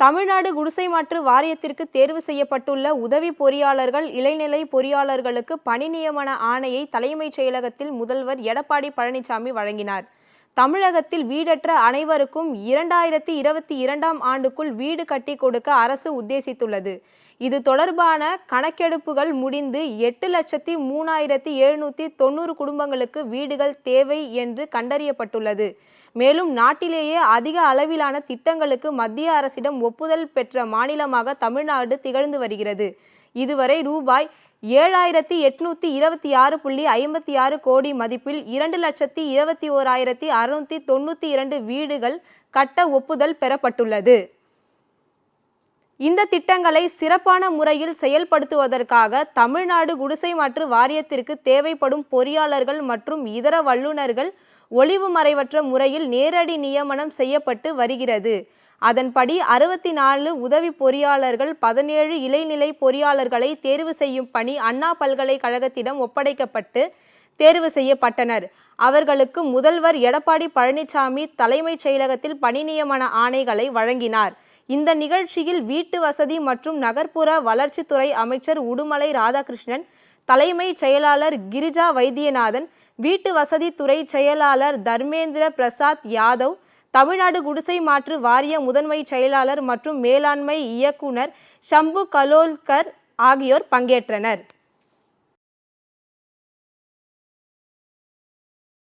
தமிழ்நாடு குடிசை மாற்று வாரியத்திற்கு தேர்வு செய்யப்பட்டுள்ள உதவி பொறியாளர்கள் இளைநிலை பொறியாளர்களுக்கு பணி நியமன ஆணையை தலைமைச் செயலகத்தில் முதல்வர் எடப்பாடி பழனிசாமி வழங்கினார். தமிழகத்தில் வீடற்ற அனைவருக்கும் இரண்டாயிரத்தி இருபத்தி இரண்டாம் ஆண்டுக்குள் வீடு கட்டி கொடுக்க அரசு உத்தேசித்துள்ளது. இது தொடர்பான கணக்கெடுப்புகள் முடிந்து எட்டு லட்சத்தி மூணாயிரத்தி எழுநூற்றி தொண்ணூறு குடும்பங்களுக்கு வீடுகள் தேவை என்று கண்டறியப்பட்டுள்ளது. மேலும் நாட்டிலேயே அதிக அளவிலான திட்டங்களுக்கு மத்திய அரசிடம் ஒப்புதல் பெற்ற மாநிலமாக தமிழ்நாடு திகழ்ந்து வருகிறது. இதுவரை ரூபாய் ஏழாயிரத்தி எட்நூத்தி இருபத்தி ஆறு புள்ளி ஐம்பத்தி ஆறு கோடி மதிப்பில் இரண்டு லட்சத்தி இருபத்தி ஓராயிரத்தி அறுநூத்தி தொண்ணூற்றி இரண்டு வீடுகள் கட்ட ஒப்புதல் பெறப்பட்டுள்ளது. இந்த திட்டங்களை சிறப்பான முறையில் செயல்படுத்துவதற்காக தமிழ்நாடு குடிசை மாற்று வாரியத்திற்கு தேவைப்படும் பொறியாளர்கள் மற்றும் இதர வல்லுநர்கள் ஒளிவு மறைவற்ற முறையில் நேரடி நியமனம் செய்யப்பட்டு வருகிறது. அதன்படி அறுபத்தி நாலு உதவி பொறியாளர்கள் பதினேழு இளைநிலை பொறியாளர்களை தேர்வு செய்யும் பணி அண்ணா பல்கலைக்கழகத்திடம் ஒப்படைக்கப்பட்டு தேர்வு செய்யப்பட்டனர். அவர்களுக்கு முதல்வர் எடப்பாடி பழனிசாமி தலைமைச் செயலகத்தில் பணி நியமன ஆணைகளை வழங்கினார். இந்த நிகழ்ச்சியில் வீட்டு வசதி மற்றும் நகர்ப்புற வளர்ச்சித்துறை அமைச்சர் உடுமலை ராதாகிருஷ்ணன் தலைமைச் செயலாளர் கிரிஜா வைத்தியநாதன் வீட்டு வசதித்துறை செயலாளர் தர்மேந்திர பிரசாத் யாதவ் தமிழ்நாடு குடிசை மாற்று வாரிய முதன்மை செயலாளர் மற்றும் மேலாண்மை இயக்குனர் ஷம்பு கலோல்கர் ஆகியோர் பங்கேற்றனர்.